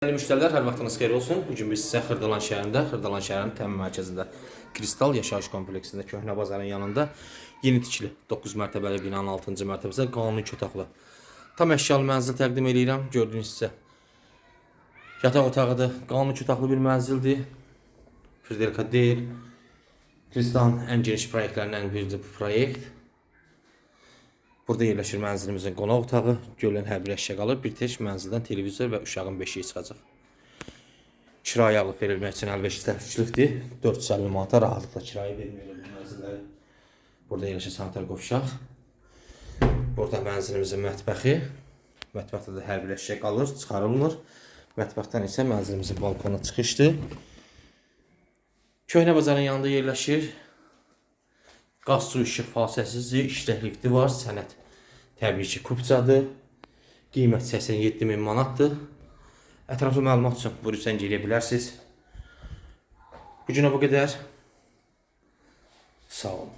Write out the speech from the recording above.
Değerli müşteriler, hər vaxtınız xeyir olsun. Bu gün biz sizə Xırdalan şəhərində, Xırdalan şəhərinin təmin mərkəzində Kristal yaşayış kompleksində köhnə bazarın yanında yeni tikili 9 mərtəbəli binanın 6-cı mərtəbəsi qanuni otaqlı. Tam əşyalı mənzil təqdim edirəm. Gördüyünüz sizə yataq otağıdır. Qanuni otaqlı bir mənzildir. Friderika deyil. Kristalın ən geniş proyektlərindən biridir bu proyekt. Burada yerləşir mənzilimizin qonaq otağı, görülən hər bir əşya qalır. Bir tək mənzildən televizor və uşağın beşiyi çıxacaq. Kirayə alıb verilmək üçün əlverişli təklifdir. 450 manata rahatlıqla kirayə vermiyorlar bu mənzilləri. Burada yerləşir sanitar qovşaq. Burada mənzilimizin mətbəxi. Mətbəxdə də hər bir əşya qalır, çıxarılmır. Mətbəxdən isə mənzilimizin balkona çıxışdır. Köhnə bazarın yanında yerləşir. Qaz su işıq fasiləsiz işlək lifti var. Sənəd təbii ki, kupçadır. Qiymət 87 min manatdır. Ətraflı məlumat üçün buyurun zəng edə bilərsiniz. Bu günə bu qədər. Sağ olun.